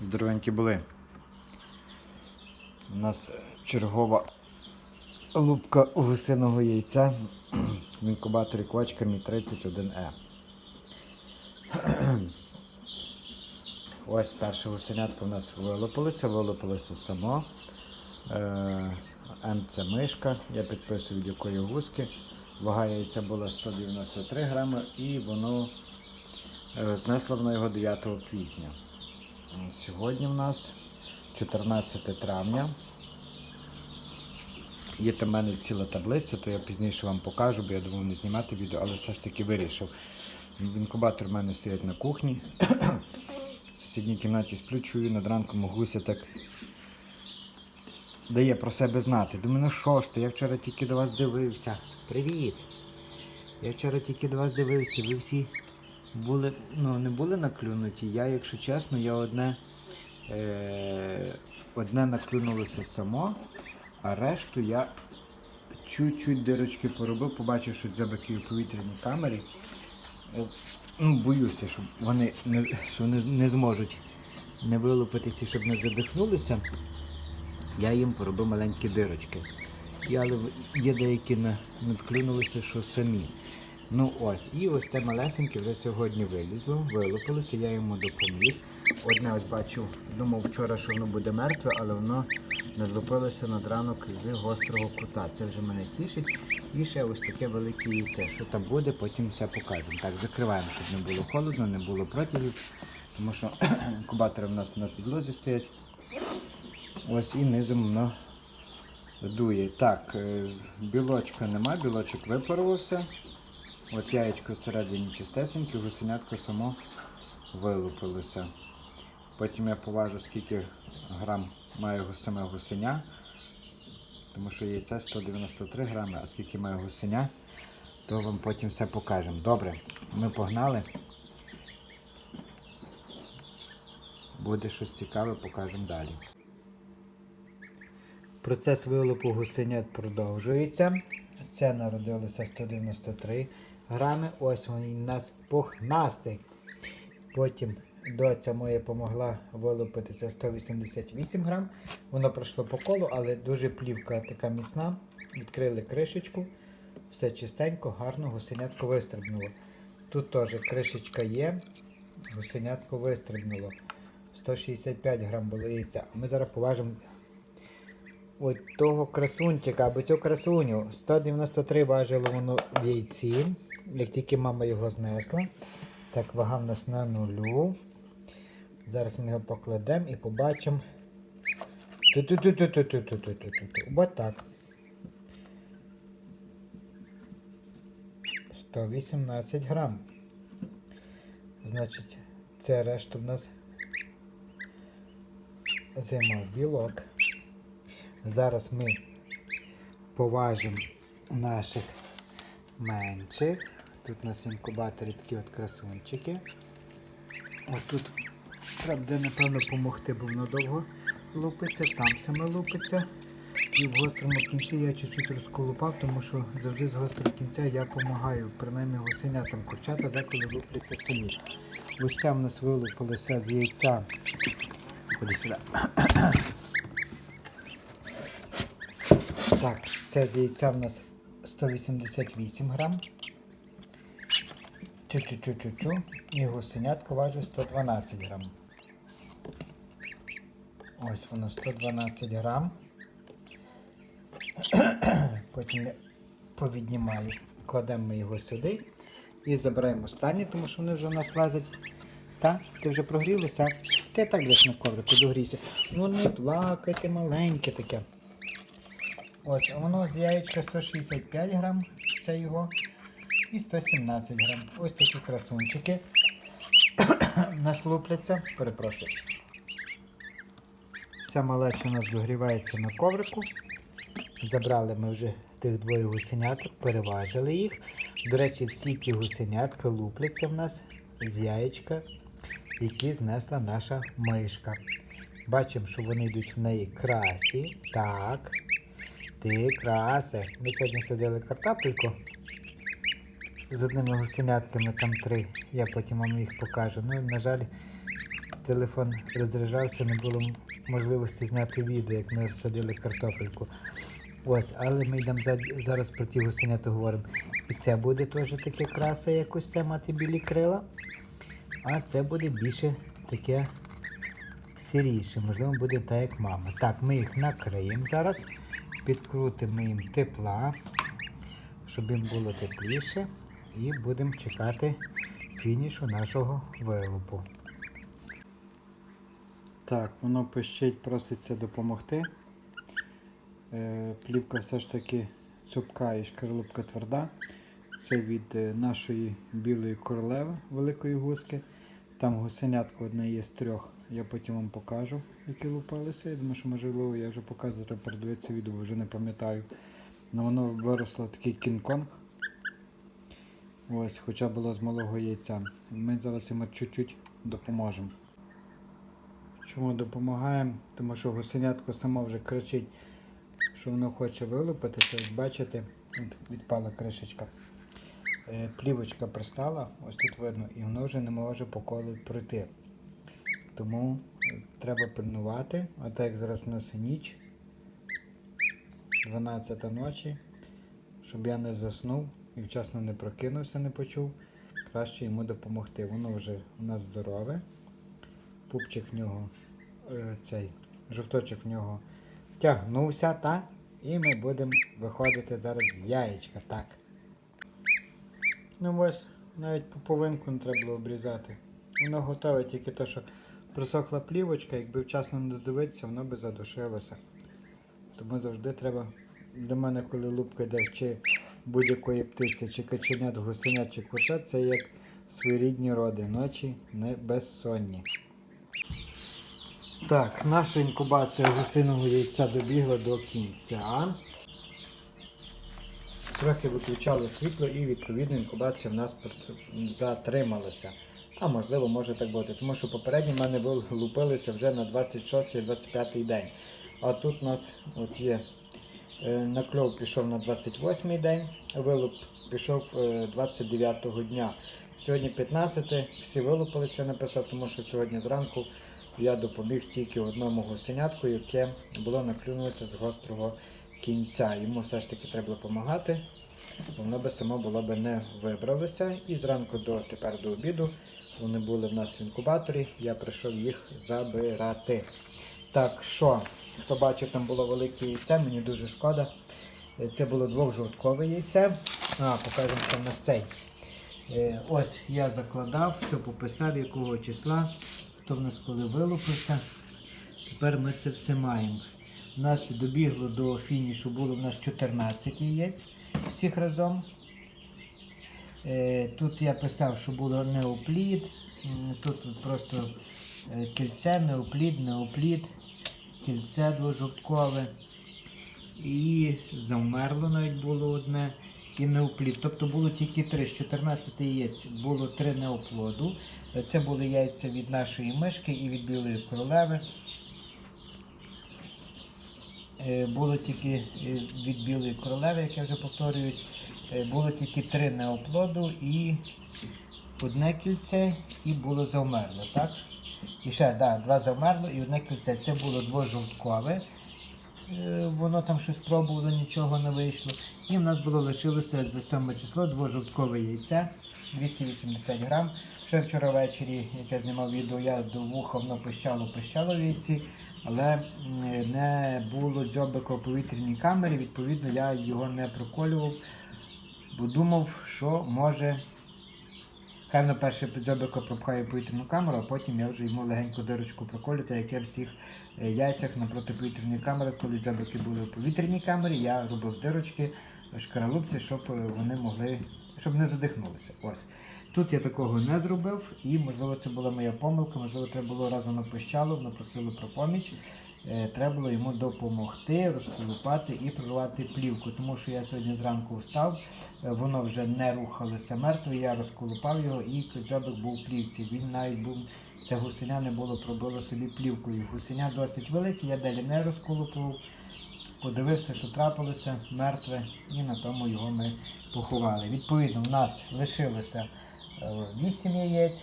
Здоровенькі були. У нас чергова лупка гусиного яйця в інкубаторі квачками 31Е. Ось перше гусенятко у нас вилупилося, вилупилося само. Е, М це мишка, я підписую від якої гуски. Вага яйця була 193 грами і воно е, знесло воно його 9 квітня. Сьогодні в нас 14 травня. Є там в мене ціла таблиця, то я пізніше вам покажу, бо я думав не знімати відео, але все ж таки вирішив. Інкубатор в мене стоїть на кухні. В сусідній кімнаті сплю, чую, над ранком гуся так дає про себе знати. Думаю, ну що ж ти, я вчора тільки до вас дивився. Привіт! Я вчора тільки до вас дивився, ви всі були, ну, не були наклюнуті. Я, якщо чесно, я одне, е, одне наклюнулося само, а решту я чуть-чуть дирочки поробив, побачив, що дзьобики у повітряній камері. Ну, боюся, що вони не, що вони не зможуть не вилупитися, щоб не задихнулися. Я їм поробив маленькі дирочки. І, є деякі на- надклюнулися, що самі. Ну ось, і ось те малесеньке вже сьогодні вилізло, вилупилося, я йому допоміг. Одне ось бачу, думав вчора, що воно буде мертве, але воно надлупилося над ранок з гострого кута. Це вже мене тішить. І ще ось таке велике яйце. Що там буде, потім все покажемо. Так, закриваємо, щоб не було холодно, не було протягів, тому що інкубатори в нас на підлозі стоять. Ось і низом воно дує. Так, е, білочка нема, білочок випарувався. От яєчко всередині чистесеньке, гусенятко само вилупилося. Потім я поважу, скільки грам має саме гусеня. Тому що яйце 193 грами, а скільки має гусеня, то вам потім все покажемо. Добре, ми погнали. Буде щось цікаве, покажемо далі. Процес вилупу гусенят продовжується. Це народилося 193 грами. Ось він у нас пухнастий. Потім доця моя допомогла вилупитися 188 грам. Воно пройшло по колу, але дуже плівка така міцна. Відкрили кришечку. Все чистенько, гарно, гусенятко вистрибнуло. Тут теж кришечка є. Гусенятко вистрибнуло. 165 грам було яйця. Ми зараз поважимо Ось того красунчика, або цю красуню. 193 важило воно в яйці. Як тільки мама його знесла, так вага в нас на нулю. Зараз ми його покладемо і побачимо. Ось так. 118 грам. Значить, це решта в нас зима білок. Зараз ми поважимо наших менших. Тут у нас в інкубаторі такі от красунчики. Ось тут треба буде, напевно, допомогти, бо воно довго лупиться, там саме лупиться. І в гострому кінці я чуть-чуть розколупав, тому що завжди з гострого кінця я допомагаю, принаймні гусенятам курчата деколи лупляться самі. Ось це в нас вилупилося з яйця. Ходи сюди. Так, це з яйця в нас 188 грам. Чу-чу-чу-чу-чу. І гусенятко важить 112 грам. Ось воно 112 грам. Потім я повіднімаю. Кладемо ми його сюди і забираємо останнє, тому що вони вже у нас лазять. Так, ти вже прогрілася? Ти так десь на коврику догрійся. Ну не плакайте, маленьке таке. Ось, воно з яєчка 165 грам, це його, і 117 грам. Ось такі красунчики. Нас лупляться, перепрошую. Вся малеча у нас догрівається на коврику. Забрали ми вже тих двоє гусеняток, переважили їх. До речі, всі ті гусенятка лупляться в нас з яєчка, які знесла наша мишка. Бачимо, що вони йдуть в неї красі. Так. Ти красе. Ми сьогодні садили картопельку з одними гусенятками, там три. Я потім вам їх покажу. Ну, на жаль, телефон розряджався, не було можливості зняти відео, як ми садили картопельку. Ось, але ми йдемо зараз про ті гусенята говоримо. І це буде теж таке краса, як ось це мати білі крила. А це буде більше таке сіріше, можливо, буде так, як мама. Так, ми їх накриємо зараз, підкрутимо їм тепла, щоб їм було тепліше. І будемо чекати фінішу нашого вилупу. Так, воно пищить, проситься допомогти. Е, плівка все ж таки цупка і шкарлупка тверда. Це від е, нашої білої королеви великої гуски. Там гусенятко одне є з трьох. Я потім вам покажу, які лупалися. Я думаю, що можливо я вже показував, треба передивитися відео, вже не пам'ятаю. Ну воно виросло такий кінг-конг. Ось, хоча було з малого яйця. Ми зараз йому чуть-чуть допоможемо. Чому допомагаємо? Тому що гусенятко само вже кричить, що воно хоче вилупитися. Ось бачите, відпала кришечка. Е, Плівочка пристала, ось тут видно, і воно вже не може по колу пройти. Тому е, треба пильнувати. А так як зараз у нас ніч, 12 ночі, щоб я не заснув і вчасно не прокинувся, не почув, краще йому допомогти. Воно вже у нас здорове. Пупчик в нього, е, цей жовточок в нього втягнувся, так? І ми будемо виходити зараз з яєчка, так. Ну ось, навіть поповинку не треба було обрізати. Воно готове, тільки те, що присохла плівочка, якби вчасно не додивитися, воно би задушилося. Тому завжди треба до мене, коли лупка йде, чи будь-якої птиці, чи каченят, гусенят, чи курчат, це як своєрідні роди, ночі не безсонні. Так, наша інкубація гусиного яйця добігла до кінця. Трохи виключали світло і відповідно інкубація в нас затрималася. А можливо, може так бути. Тому що попередні в мене лупилися вже на 26-25 день. А тут у нас от є накльов пішов на 28-й день, вилуп пішов е, 29 дня. Сьогодні 15, всі вилупилися, написав, тому що сьогодні зранку я допоміг тільки одному гусенятку, яке було наклюнулося з гострого кінця. Йому все ж таки треба допомагати, бо воно би само було би не вибралося. І зранку до тепер до обіду вони були в нас в інкубаторі, я прийшов їх забирати. Так що, хто бачив, там було велике яйце, мені дуже шкода. Е, Це було двохжовткове яйце. А, покажемо, що в нас цей. Е, Ось я закладав, все пописав, якого числа, хто в нас коли вилупився. Тепер ми це все маємо. У нас добігло до фінішу, було в нас 14 яєць всіх разом. Е, Тут я писав, що було неоплід. Тут просто кільце, неоплід, неоплід, кільце двожовткове. І завмерло навіть було одне. І неоплід. Тобто було тільки три. З 14 яєць було три неоплоду. Це були яйця від нашої мишки і від білої королеви. Е, Було тільки е, від білої королеви, як я вже повторююсь, е, було тільки три неоплоду і одне кільце, і було завмерло, так? І ще, да, два завмерло і одне кільце. Це було двожовткове. Воно там щось пробувало, нічого не вийшло. І в нас було лишилося за 7 число двожовткове яйце 280 грам. Ще вчора ввечері, як я знімав відео, я до вуха воно пищало, пищало в яйці, але не було дзьобика у повітряній камері, відповідно я його не проколював, бо думав, що може. Хай на перше дзьобико пропхає в повітряну камеру, а потім я вже йому легеньку дирочку проколю, так як я всіх е, яйцях на протиповітряні камери, коли дзьобики були в повітряній камері, я робив дирочки в шкаралупці, щоб е, вони могли, щоб не задихнулися. Ось. Тут я такого не зробив, і можливо це була моя помилка, можливо, треба було разом напищало, воно просило про поміч. Е, Треба було йому допомогти, розколупати і прорвати плівку, тому що я сьогодні зранку встав, е, воно вже не рухалося мертве, я розколупав його і дзьобик був в плівці. Він навіть був, це гусеня не було, пробило собі плівкою. Гусеня досить велике, я далі не розколупував. Подивився, що трапилося мертве, і на тому його ми поховали. Відповідно, в нас лишилося 8 яєць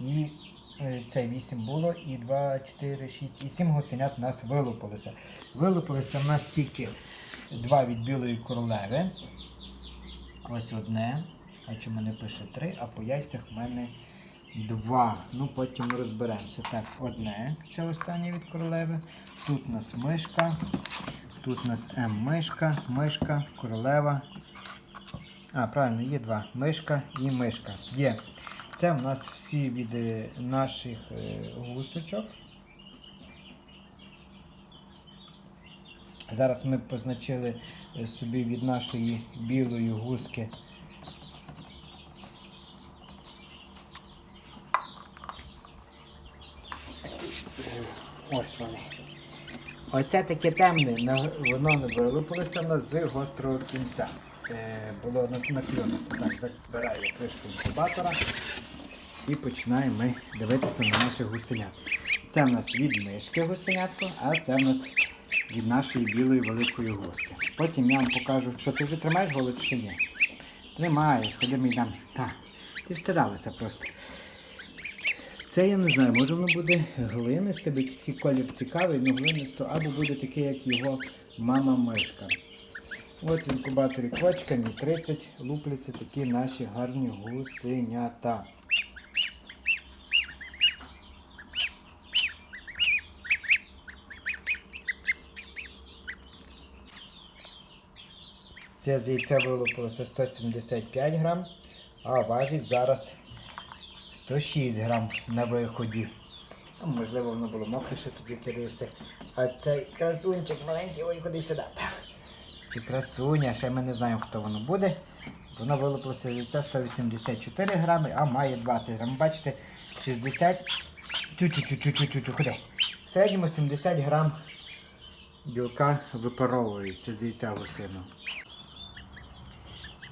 і е, це 8 було, і 2, 4, 6 і 7 гусенят у нас вилупилося. Вилупилося в нас тільки два від білої королеви. Ось одне. А чому мене пише 3, а по яйцях в мене 2. Ну потім ми розберемося. Так, одне. Це останнє від королеви. Тут у нас мишка. Тут у нас М-мишка, мишка, королева. А, правильно, є два. Мишка і мишка. Є. Це в нас всі від е, наших е, гусочок. Зараз ми позначили е, собі від нашої білої гуски. Ось вони. Оце таке темне, воно не вилупилося в нас з гострого кінця. Е, було на- накльоно. Так, забираю кришку інкубатора і починаємо ми дивитися на наших гусенят. Це в нас від мишки гусенятко, а це в нас від нашої білої великої гуски. Потім я вам покажу, що ти вже тримаєш голод чи ні? Тримаєш, ходи ми йдемо. Так, ти встидалася просто. Це я не знаю, може воно буде глинисте, бо якийсь такий колір цікавий, ну глинисто, або буде таке, як його мама мишка. От в інкубаторі квочка, мі 30, лупляться такі наші гарні гусенята. Це з яйця вилупилося 175 грам, а важить зараз 106 грам на виході. А, можливо, воно було мокріше тоді кидався. А цей красунчик маленький, ой, куди сюди. Чи красуня, ще ми не знаємо, хто воно буде. Воно вилупилося з яйця 184 грами, а має 20 грам. Бачите, 60. Тю-тю-тю-тю-тю-тю, ходи. В середньому 70 грам білка випаровується з яйця гусиного.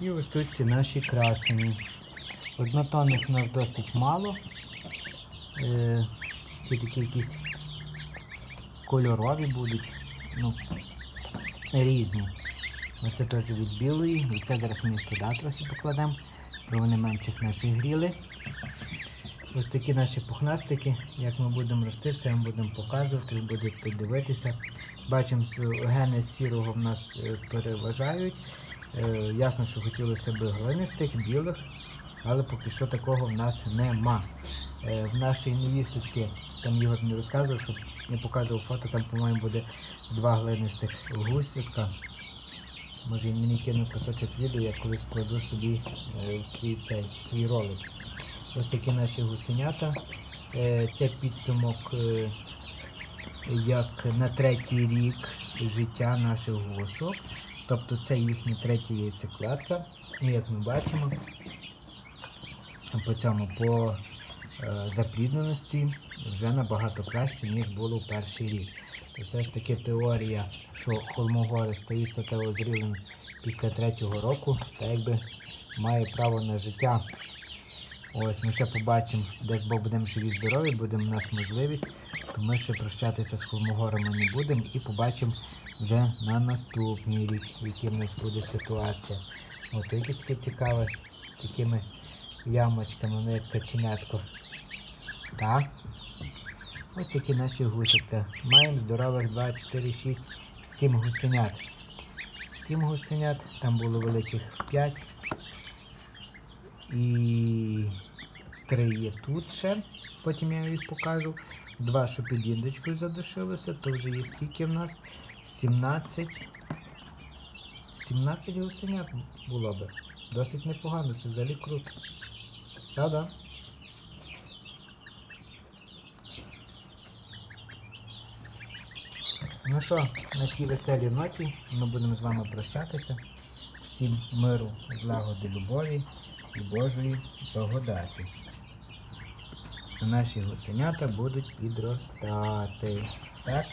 І ось тут ці наші красені. Однотонних у нас досить мало. Е, ці такі якісь кольорові будуть. Ну, різні. Оце теж від білої. І це зараз ми туди трохи покладемо, бо вони менших наших гріли. Ось такі наші пухнастики. Як ми будемо рости, все вам будемо показувати, будете дивитися. Бачимо, що гени сірого в нас е, переважають. Е, Ясно, що хотілося б глинистих, білих, але поки що такого в нас нема. Е, В нашій невісточки, там Ігор мені розказував, що не показував фото, там, по-моєму, буде два глинистих гусятка. Може він мені кинув кусочок відео, я колись складу собі е, в свій, цей, в свій ролик. Ось такі наші гусенята. Це підсумок як на третій рік життя наших гусок. Тобто це їхня третя яйцекладка. І як ми бачимо, по цьому по е, заплідненості вже набагато краще, ніж було в перший рік. То все ж таки теорія, що холмогори стають статево зрілим після третього року, та якби має право на життя. Ось ми ще побачимо, десь Бог будемо живі здорові, буде в нас можливість, то ми ще прощатися з холмогорами не будемо і побачимо вже на наступний рік, в якій в нас буде ситуація. От якесь таке цікаве, такими ямочками, ну як каченятко. Так. Ось такі наші гусятка. Маємо здорових 2, 4, 6, 7 гусенят. 7 гусенят, там було великих 5. І 3 є тут ще, потім я їх покажу. Два, що під індичкою задушилося, то вже є скільки в нас? 17. 17 гусенят було би. Досить непогано, це взагалі круто. Правда? Ну що, на цій веселій ноті ми будемо з вами прощатися. Всім миру, злагоди, любові і Божої благодаті. Наші гусенята будуть підростати. Так?